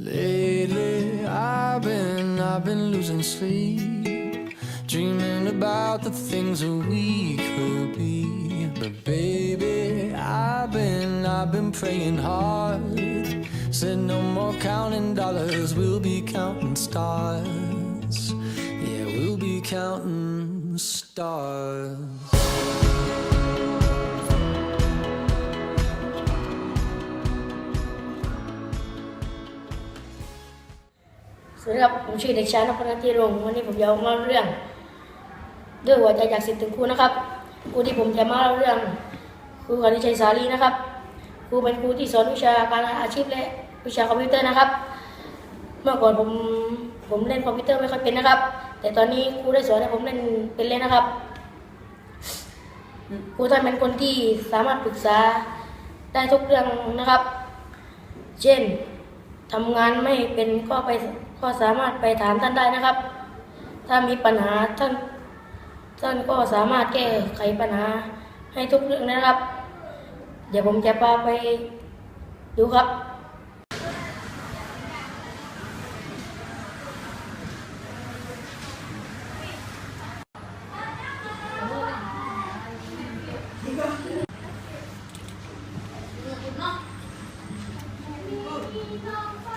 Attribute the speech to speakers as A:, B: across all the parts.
A: Lately, I've been, I've been losing sleep, dreaming about the things that we could be. But baby, I've been, I've been praying hard. Said no more counting dollars, we'll be counting stars. Yeah, we'll be counting stars.
B: สวัสดีครับ ผมชื่อเด็กชายนพนันทีรงค์วันนี้ผมจะมาเล่าเรื่อง ด้วยหัวใจจากสิทธิ์ถึงครูนะครับ ครูที่ผมจะมาเล่าเรื่อง ครูกนิชัยสาลีนะครับ ครูเป็นครูที่สอนวิชาการอาชีพและวิชาคอมพิวเตอร์นะครับ เมื่อก่อนผมผมเล่นคอมพิวเตอร์ไม่ค่อยเป็นนะครับ แต่ตอนนี้ครูได้สอนให้ผมเล่นเป็นเล่นนะครับ ครูท่านเป็นคนที่สามารถปรึกษาได้ทุกเรื่องนะครับ เช่นทำงานไม่เป็นก็ไป ก็สามารถไปถามท่านได้นะครับ ถ้ามีปัญหาท่านท่านก็สามารถแก้ไขปัญหาให้ทุกเรื่องนะครับ เดี๋ยวผมจะพาไปดูครับ
A: I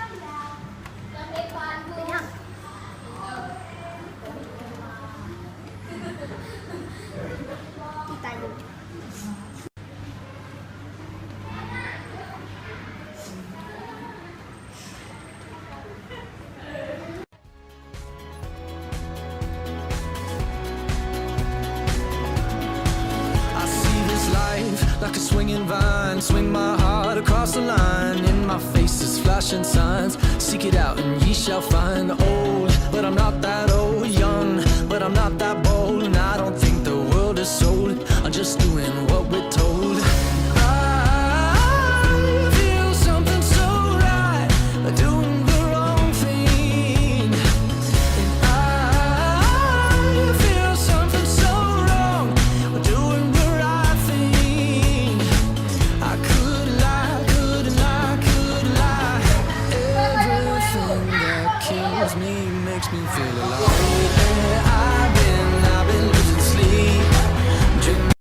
A: swinging vine. Swing my heart across the line. In my face is flashing signs. Seek it out and ye shall find. Old, but I'm not that old. Young, but I'm not that bold. And I don't think the world is sold. I'm just doing what we're told.